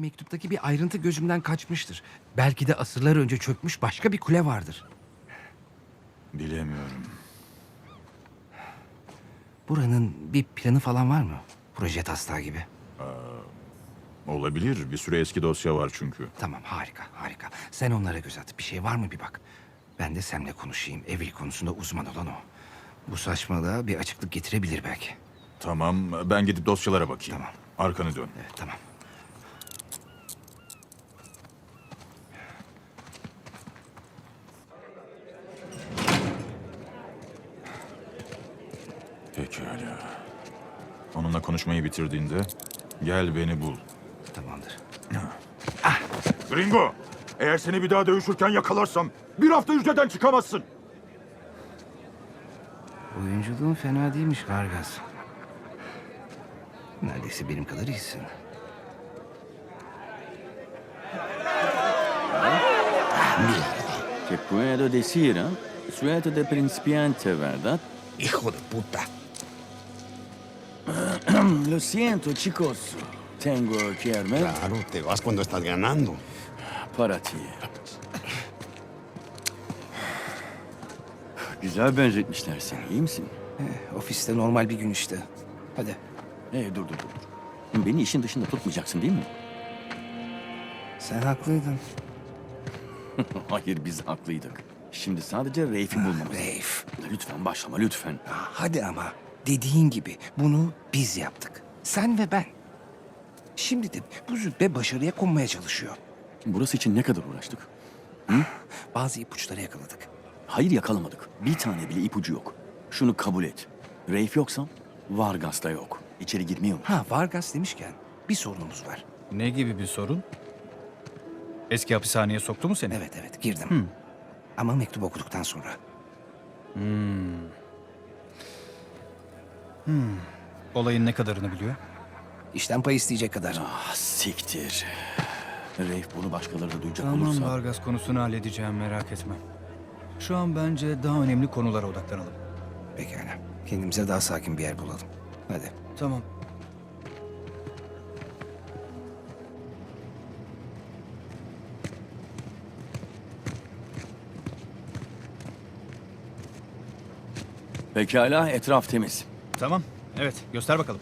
Mektuptaki bir ayrıntı gözümden kaçmıştır. Belki de asırlar önce çökmüş başka bir kule vardır. Bilemiyorum. Buranın bir planı falan var mı? Proje taslağı gibi. Olabilir. Bir sürü eski dosya var çünkü. Tamam harika harika. Sen onlara göz at. Bir şey var mı bir bak. Ben de seninle konuşayım. Evlilik konusunda uzman olan o. Bu saçmalığa bir açıklık getirebilir belki. Tamam, ben gidip dosyalara bakayım. Tamam. Arkanı dön. Evet tamam. Onunla konuşmayı bitirdiğinde gel beni bul. Tamamdır. Gringo! Eğer seni bir daha dövüşürken yakalarsam bir hafta hücreden çıkamazsın. Oyunculuğun fena değilmiş Vargas. Neredeyse benim kadar iyisin. Te puedo decir, ¿eh? Suerte de principiante, ¿verdad? Hijo de puta. Lo siento, chicos. Tengo que irme Claro, te vas cuando estás ganando. para ti. Güzel benzetmişler seni, iyi misin? Eh, ofiste normal bir gün işte. Hadi. Ee, dur dur dur. Beni işin dışında tutmayacaksın değil mi? Sen haklıydın. Hayır, biz haklıydık. Şimdi sadece Reif'i bulmamız. Reif. Lütfen başlama, lütfen. Ah, Hadi ama dediğin gibi bunu biz yaptık. Sen ve ben. Şimdi de bu züppe başarıya konmaya çalışıyor. Burası için ne kadar uğraştık? Bazı ipuçları yakaladık. Hayır yakalamadık. Bir tane bile ipucu yok. Şunu kabul et. Reif yoksa Vargas da yok. İçeri girmiyor mu? Ha Vargas demişken bir sorunumuz var. Ne gibi bir sorun? Eski hapishaneye soktu mu seni? Evet evet girdim. Ama mektubu okuduktan sonra. Olayın ne kadarını biliyor? İşten pay isteyecek kadar. Ah siktir. Reif bunu başkaları da duyacak Tamam olursa... Vargas konusunu halledeceğim merak etme. Şu an bence daha önemli konulara odaklanalım. Pekala. Kendimize daha sakin bir yer bulalım. Hadi. Tamam. Pekala etraf temiz. Tamam. Evet göster bakalım.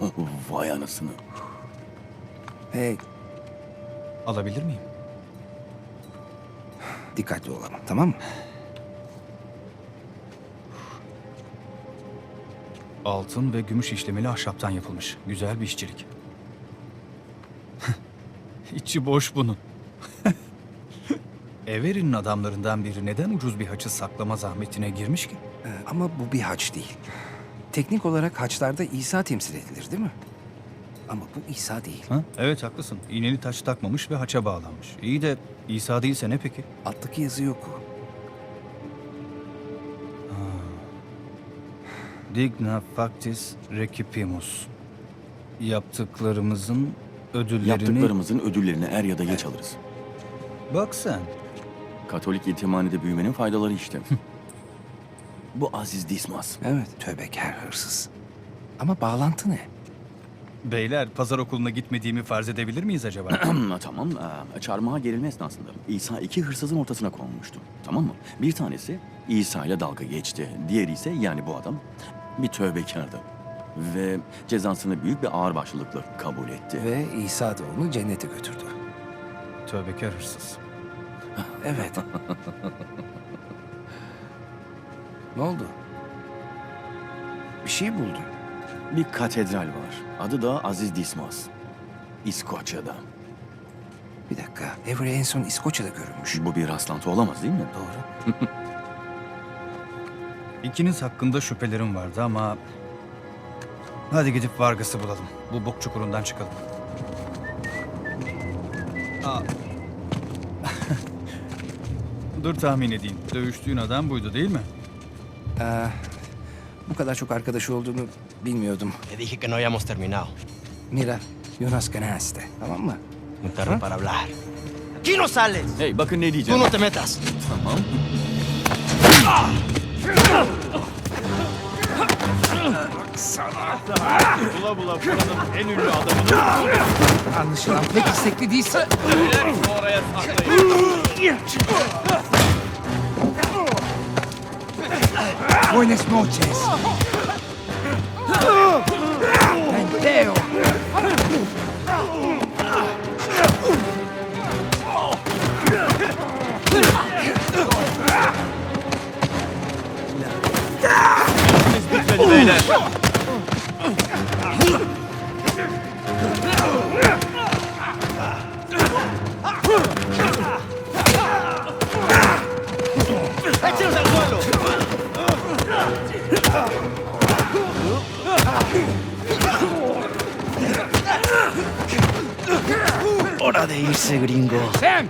Vay anasını. Hey Alabilir miyim? dikkatli olalım tamam mı? Altın ve gümüş işlemeli ahşaptan yapılmış. Güzel bir işçilik. İçi boş bunun. Everin'in adamlarından biri neden ucuz bir haçı saklama zahmetine girmiş ki? Ee, ama bu bir haç değil. Teknik olarak haçlarda İsa temsil edilir değil mi? Ama bu İsa değil. Ha? Evet haklısın. İğneli taş takmamış ve haça bağlanmış. İyi de İsa değilse ne peki? Alttaki yazı yok. Digna factis recipimus. Yaptıklarımızın ödüllerini... Yaptıklarımızın ödüllerini er ya da geç alırız. Bak sen. Katolik yetimhanede büyümenin faydaları işte. Bu Aziz Dismas. Evet. Tövbekar hırsız. Ama bağlantı ne? Beyler pazar okuluna gitmediğimi farz edebilir miyiz acaba? tamam. aa, Çarmıha gerilme esnasında İsa iki hırsızın ortasına konmuştu. Tamam mı? Bir tanesi İsa ile dalga geçti. Diğeri ise yani bu adam bir tövbekardı. Ve cezasını büyük bir ağırbaşlılıkla kabul etti. Ve İsa da onu cennete götürdü. Tövbekar hırsız. Evet. ne oldu? Bir şey buldun. Bir katedral var. Adı da Aziz Dismas. İskoçya'da. Bir dakika. Avery en son İskoçya'da görülmüş. Bu bir rastlantı olamaz değil mi? Doğru. İkiniz hakkında şüphelerim vardı ama... Hadi gidip Vargas'ı bulalım. Bu bok çukurundan çıkalım. Aa. Dur tahmin edeyim. Dövüştüğün adam buydu değil mi? Ee, bu kadar çok arkadaşı olduğunu bilmiyordum. Te dije que no habíamos terminado. Mira, Jonas Ganaste. Tamam mı? Un perro para hablar. ¡Aquí no sales! Hey bakın ne ¡Tú diyeceğim. no te metas! Tamam. sana. Bula bula buranın en ünlü adamını Anlaşılan pek istekli değilsin. oraya saklayın. Buenas noches. Tenteo. This De irse, gringo. Sam!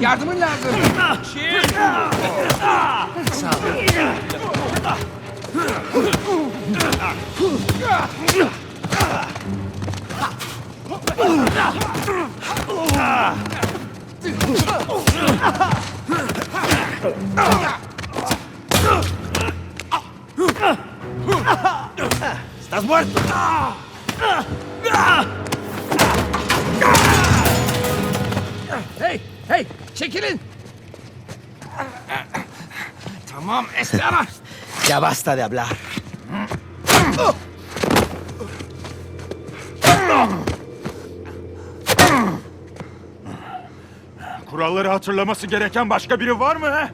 Yardımın lazım. Sağ ol. ¡Estás muerto! Hey, çekilin. Tamam, Estela. Ya basta de hablar. Kuralları hatırlaması gereken başka biri var mı he?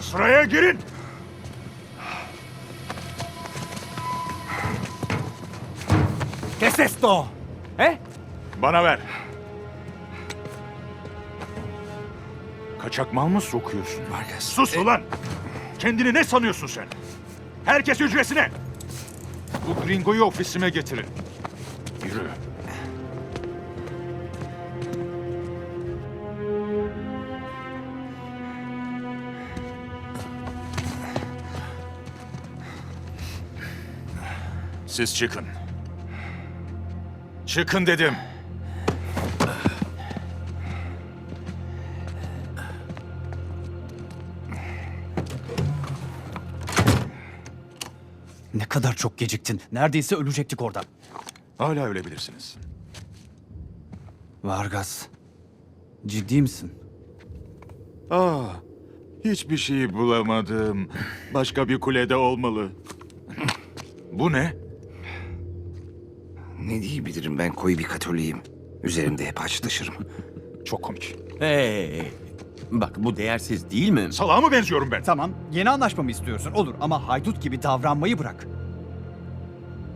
Sıraya girin. ¿Qué es esto? ¿Eh? Bana ver. Kaçak mal mı sokuyorsun? Sus ulan! Kendini ne sanıyorsun sen? Herkes hücresine! Bu gringoyu ofisime getirin. Yürü. Siz çıkın. Çıkın dedim. Kadar çok geciktin. Neredeyse ölecektik orada. Hala ölebilirsiniz. Vargas. Ciddi misin? Ah, hiçbir şey bulamadım. Başka bir kulede olmalı. Bu ne? Ne diyebilirim ben koyu bir katoliyim. Üzerimde hep haç taşırım. Çok komik. Hey, bak bu değersiz değil mi? Salağa mı benziyorum ben? Tamam, yeni anlaşma mı istiyorsun? Olur ama haydut gibi davranmayı bırak.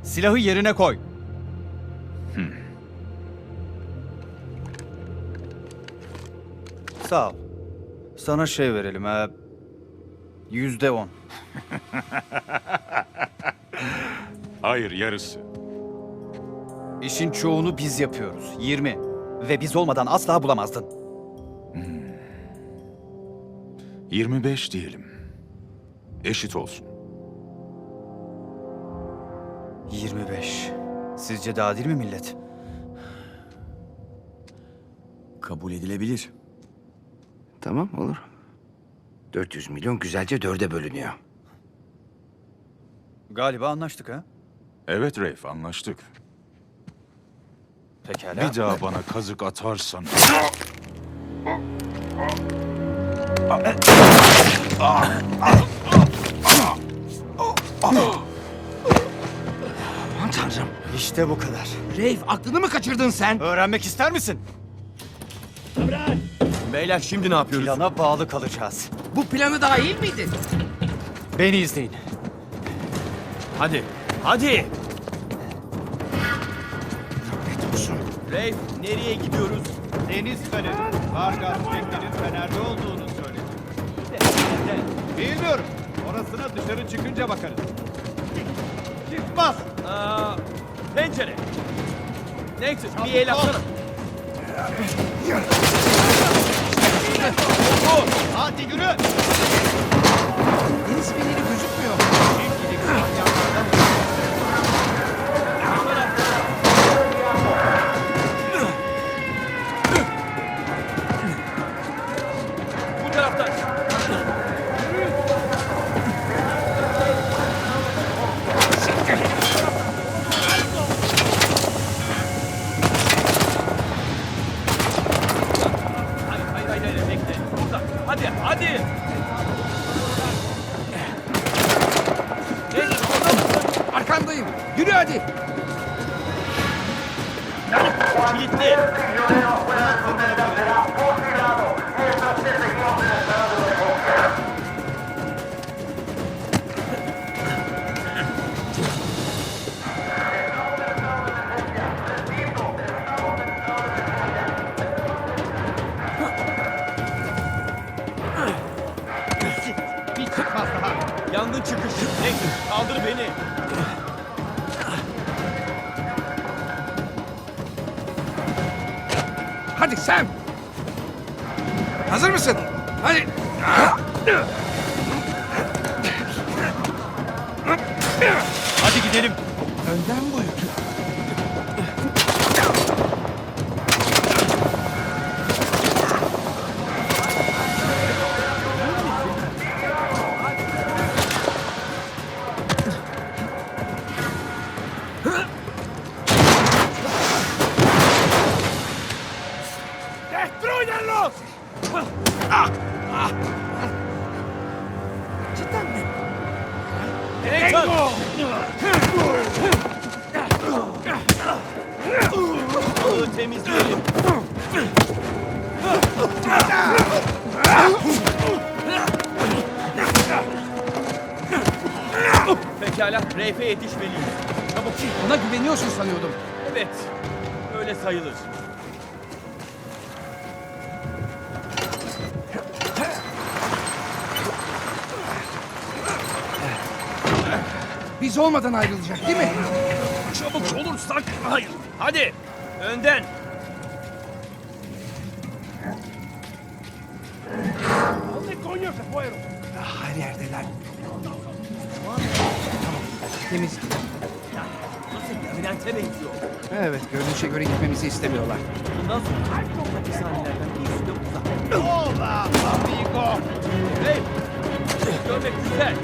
Silahı yerine koy. Sağ ol. Sana şey verelim ha. Yüzde on. Hayır, yarısı. İşin çoğunu biz yapıyoruz. 20. Ve biz olmadan asla bulamazdın. 25 diyelim. Eşit olsun. 25. Sizce daha değil mi millet? Kabul edilebilir. Tamam, olur. 400 milyon güzelce dörde bölünüyor. Galiba anlaştık ha? Evet Reif, anlaştık. Pekala. Bir daha bana kazık atarsan... Aman tanrım. İşte bu kadar. Reif, aklını mı kaçırdın sen? Öğrenmek ister misin? Beyler şimdi ne yapıyoruz? Plana bağlı kalacağız. Bu planı dahil miydi? Beni izleyin. Hadi, hadi. Ne olsun? Reif, nereye gidiyoruz? Deniz feneri. Vargas teknenin fenerde olduğunu söyledi. Bilmiyorum. Orasına dışarı çıkınca bakarız. Çıkmaz. Aa, pencere. Neyse, bir el atsana. Hadi yürü. Deniz feneri gözükmüyor. Bu Sam. Hazır mısın? Hadi. Hadi gidelim. Önden buyur. Yetişmeliyiz. Çabuk. Ona güveniyorsun sanıyordum. Evet, öyle sayılır. Biz olmadan ayrılacak değil mi? Çabuk olursak hayır. Hadi, önden. Her Temiz. Nasıl labirente benziyor. Evet, görünüşe göre gitmemizi istemiyorlar. Bundan sonra hapishanelerden birisi de uzak. Ola amigo. Reif, görmek güzel.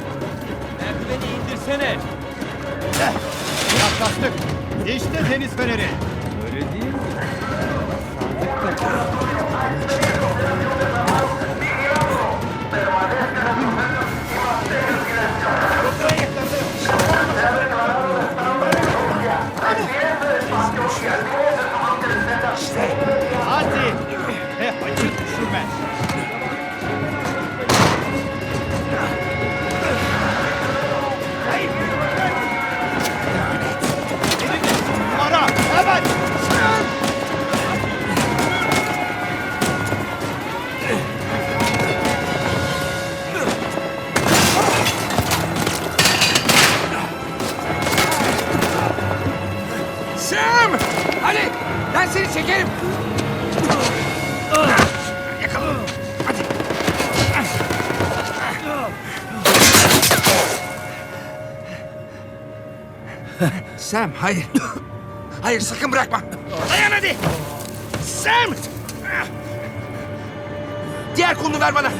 Merdiveni indirsene. Yaklaştık. İşte deniz feneri. Öyle değil mi? Hadi. Sam, hayır. Hayır, sakın bırakma. Dayan hadi. Sam! Diğer kolunu ver bana.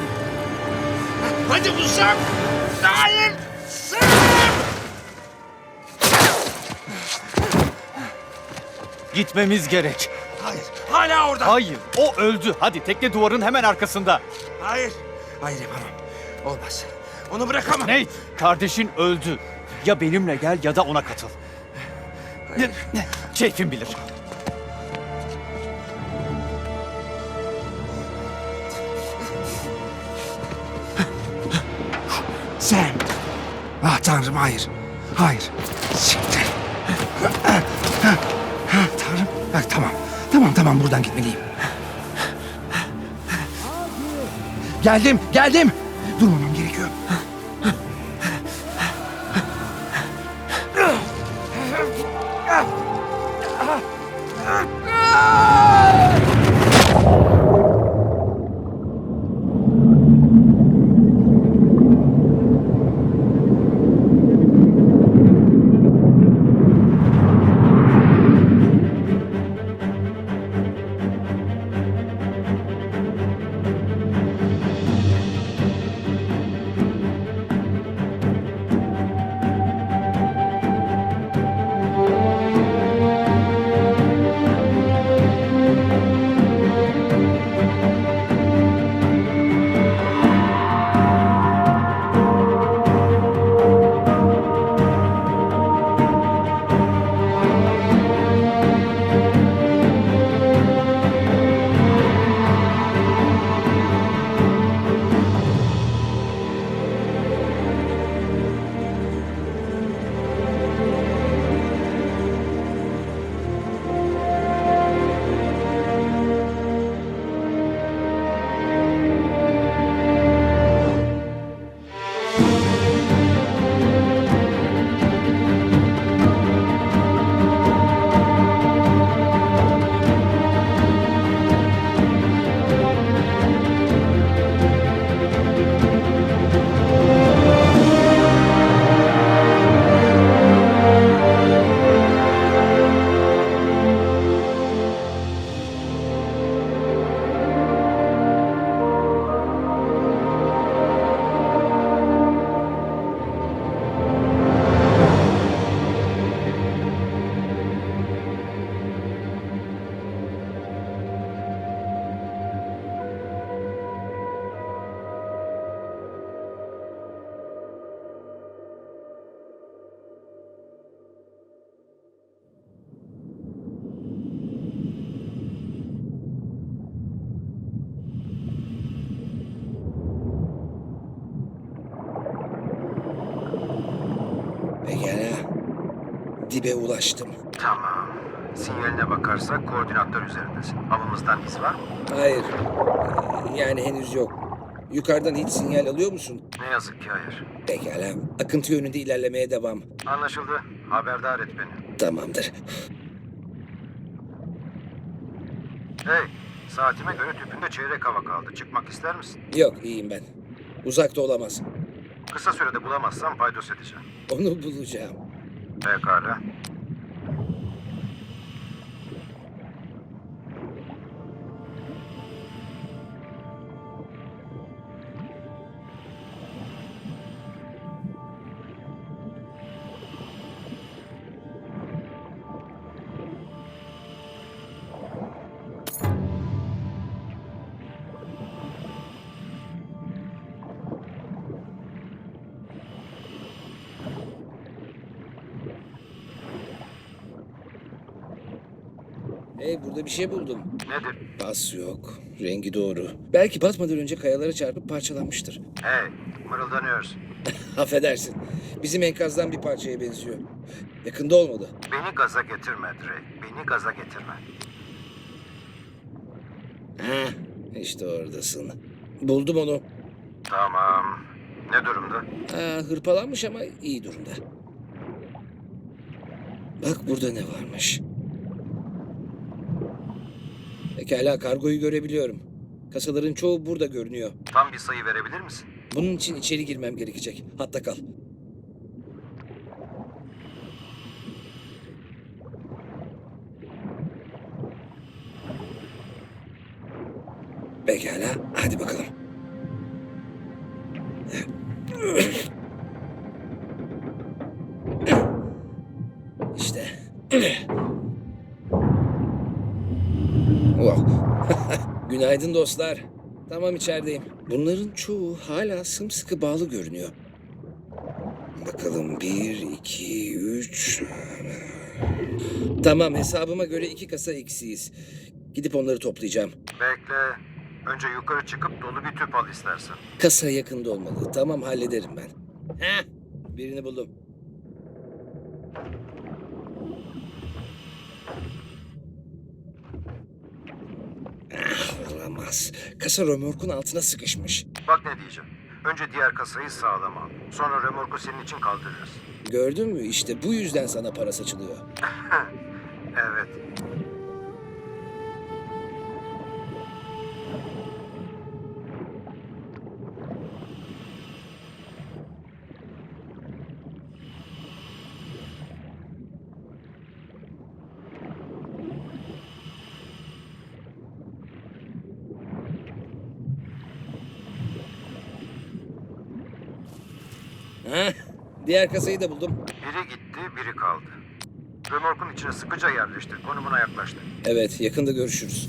Hadi uzak. Hayır. Sam! Gitmemiz gerek. Hayır, hala orada. Hayır, o öldü. Hadi tekne duvarın hemen arkasında. Hayır. Hayır yapamam. Olmaz. Onu bırakamam. Nate, kardeşin öldü. Ya benimle gel ya da ona katıl. Keyfin bilir. Sam. Ah tanrım hayır. Hayır. Siktir. Tanrım. Ah, tamam. Tamam tamam buradan gitmeliyim. Geldim geldim. Durmamam dibe ulaştım. Tamam. Sinyaline bakarsak koordinatlar üzerindesin. Avımızdan iz var mı? Hayır. Yani henüz yok. Yukarıdan hiç sinyal alıyor musun? Ne yazık ki hayır. Pekala. Akıntı yönünde ilerlemeye devam. Anlaşıldı. Haberdar et beni. Tamamdır. Hey, saatime göre tüpünde çeyrek hava kaldı. Çıkmak ister misin? Yok iyiyim ben. Uzakta olamaz. Kısa sürede bulamazsam paydos edeceğim. Onu bulacağım. Pekala. Bir şey buldum. Nedir? Bas yok. Rengi doğru. Belki batmadan önce kayalara çarpıp parçalanmıştır. Hey, mırıldanıyorsun. Affedersin. Bizim enkazdan bir parçaya benziyor. Yakında olmalı. Beni gaza getirme Drake. Beni gaza getirme. Heh, işte oradasın. Buldum onu. Tamam. Ne durumda? Aa, hırpalanmış ama iyi durumda. Bak burada ne varmış. Pekala kargoyu görebiliyorum. Kasaların çoğu burada görünüyor. Tam bir sayı verebilir misin? Bunun için içeri girmem gerekecek. Hatta kal. Dostlar. Tamam içerideyim. Bunların çoğu hala sımsıkı bağlı görünüyor. Bakalım bir, iki, üç... Tamam hesabıma göre iki kasa eksiyiz. Gidip onları toplayacağım. Bekle. Önce yukarı çıkıp dolu bir tüp al istersen. Kasa yakında olmalı. Tamam hallederim ben. Heh, birini buldum. Olamaz. Kasa römorkun altına sıkışmış. Bak ne diyeceğim. Önce diğer kasayı sağlam al. Sonra remorku senin için kaldırırız. Gördün mü? İşte bu yüzden sana para saçılıyor. Evet. Heh, diğer kasayı da buldum. Biri gitti, biri kaldı. Remorkun içine sıkıca yerleştir. Konumuna yaklaştı. Evet, yakında görüşürüz.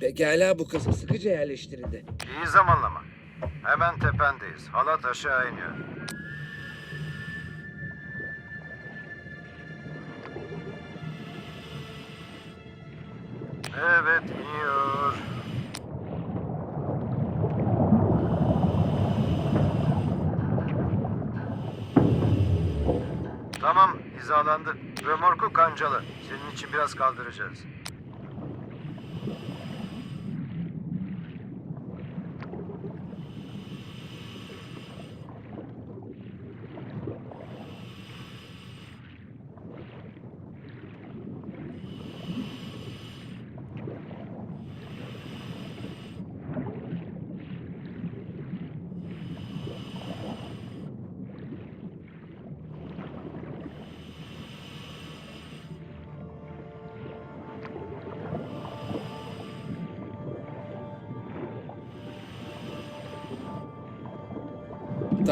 Pekala bu kasa sıkıca yerleştirildi. İyi zamanlama. Hemen tependeyiz. Halat aşağı iniyor. Evet iniyor. Tamam hizalandı. Römorku kancalı. Senin için biraz kaldıracağız.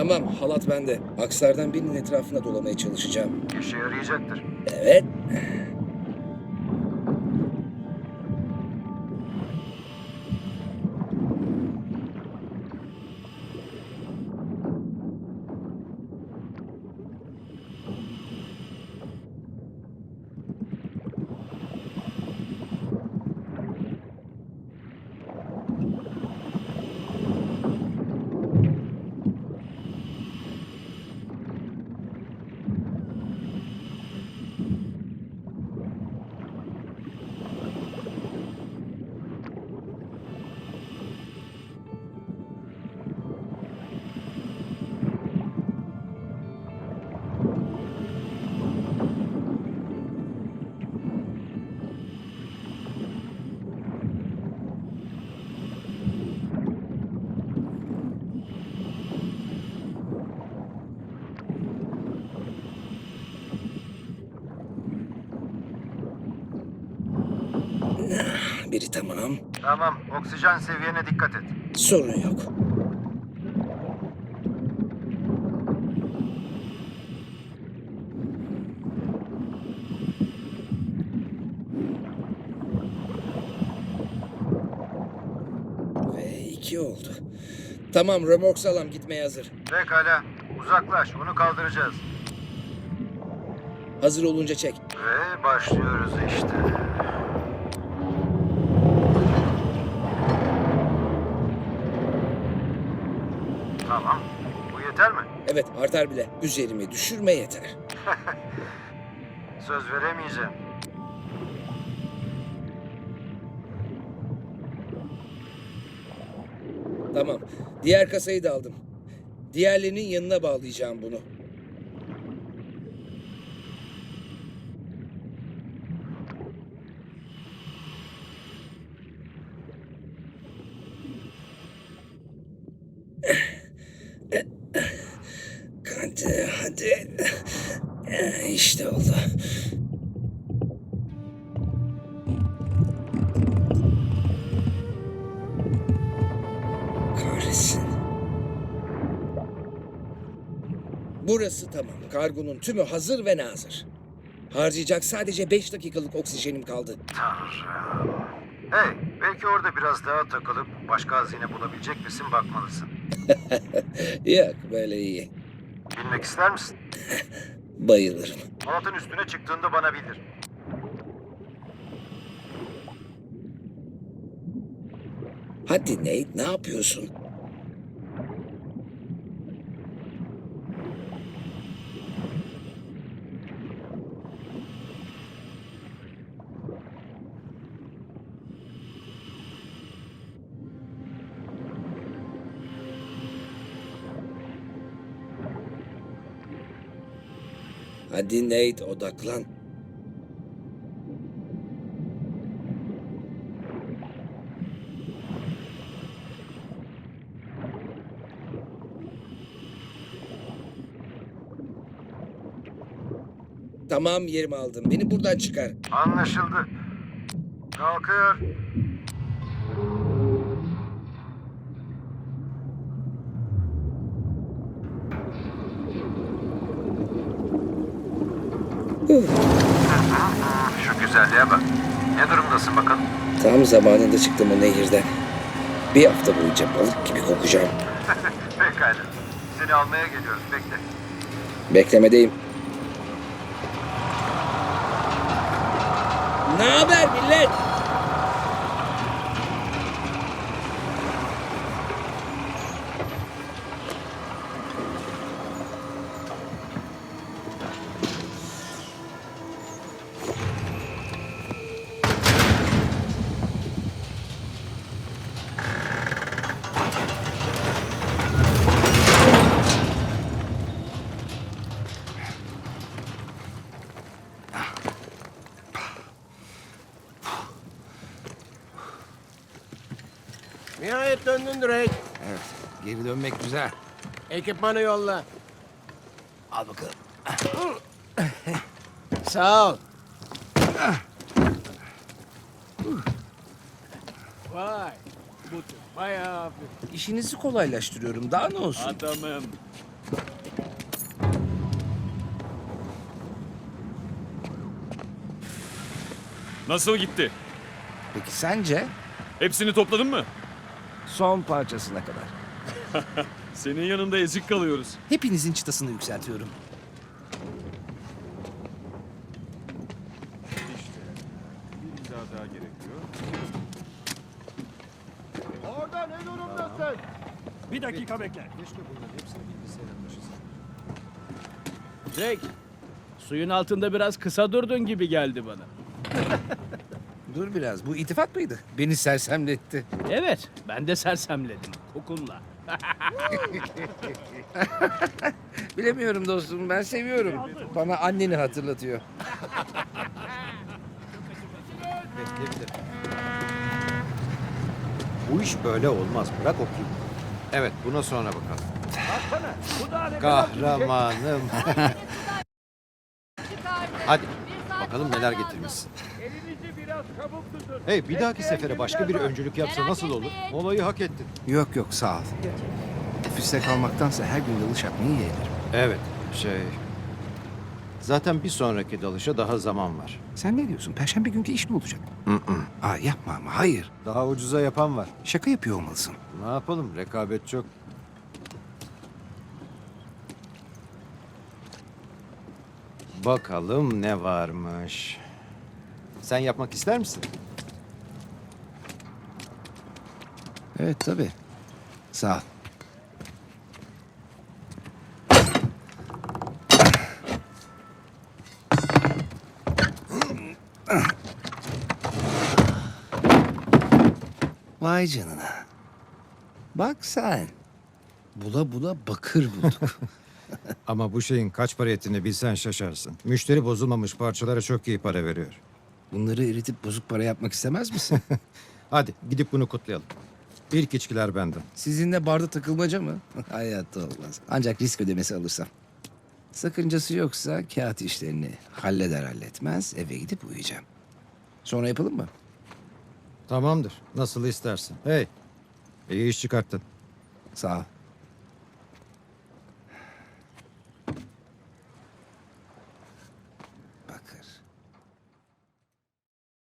Tamam halat bende. Akslardan birinin etrafına dolamaya çalışacağım. İşe yarayacaktır. Evet. Biri tamam. Tamam, oksijen seviyene dikkat et. Sorun yok. Ve iki oldu. Tamam römork salam gitmeye hazır. Pekala, uzaklaş, onu kaldıracağız. Hazır olunca çek. Ve başlıyoruz işte. Evet artar bile. Üzerime düşürme yeter. Söz veremeyeceğim. Tamam. Diğer kasayı da aldım. Diğerlerinin yanına bağlayacağım bunu. Hadi, hadi. İşte oldu. Kahretsin. Burası tamam. Kargonun tümü hazır ve nazır. Harcayacak sadece 5 dakikalık oksijenim kaldı. Tanrım. Hey, belki orada biraz daha takılıp başka hazine bulabilecek misin bakmalısın. Yok böyle iyi. Bilmek ister misin? Bayılırım. Halatın üstüne çıktığında bana bildir. Hadi Nate ne yapıyorsun? Hadi Nate odaklan. Tamam yerimi aldım. Beni buradan çıkar. Anlaşıldı. Kalkıyor. Şu güzelliğe bak. Ne durumdasın bakalım? Tam zamanında çıktım o nehirden. Bir hafta boyunca balık gibi kokacağım. Pekala. Seni almaya geliyoruz. Bekle. Beklemedeyim. Ne haber millet? Drake. Evet, geri dönmek güzel. Ekipmanı yolla. Al bakalım. Sağ ol. Vay. Bu bayağı hafif. İşinizi kolaylaştırıyorum. Daha ne olsun? Adamım. Nasıl gitti? Peki sence? Hepsini topladın mı? Son parçasına kadar. Senin yanında ezik kalıyoruz. Hepinizin çıtasını yükseltiyorum. Bir imza daha gerekiyor. Orada ne durumdasın? Bir dakika bekle. Drake, suyun altında biraz kısa durdun gibi geldi bana. Dur biraz, bu itifat mıydı? Beni sersemletti. Evet, ben de sersemledim kokunla. Bilemiyorum dostum, ben seviyorum. Bana anneni hatırlatıyor. Bu iş böyle olmaz. Bırak okuyayım. Evet, buna sonra bakalım. Kahramanım. Hadi, bakalım neler getirmişsin. Hey bir dahaki sefere başka bir öncülük yapsa nasıl olur? Olayı hak ettin. Yok yok sağ ol. Ofiste kalmaktansa her gün dalış yapmayı yeğlerim. Evet şey... Zaten bir sonraki dalışa daha zaman var. Sen ne diyorsun? Perşembe günkü iş mi olacak? Aa yapma ama hayır. Daha ucuza yapan var. Şaka yapıyor olmalısın. Ne yapalım rekabet çok. Bakalım ne varmış. Sen yapmak ister misin? Evet tabii. Sağ ol. Vay canına. Bak sen. Bula bula bakır bulduk. Ama bu şeyin kaç para ettiğini bilsen şaşarsın. Müşteri bozulmamış parçalara çok iyi para veriyor. Bunları eritip bozuk para yapmak istemez misin? Hadi gidip bunu kutlayalım. İlk içkiler benden. Sizinle barda takılmaca mı? Hayatta olmaz. Ancak risk ödemesi alırsam. Sakıncası yoksa kağıt işlerini halleder halletmez eve gidip uyuyacağım. Sonra yapalım mı? Tamamdır. Nasıl istersin. Hey, iyi iş çıkarttın. Sağ ol.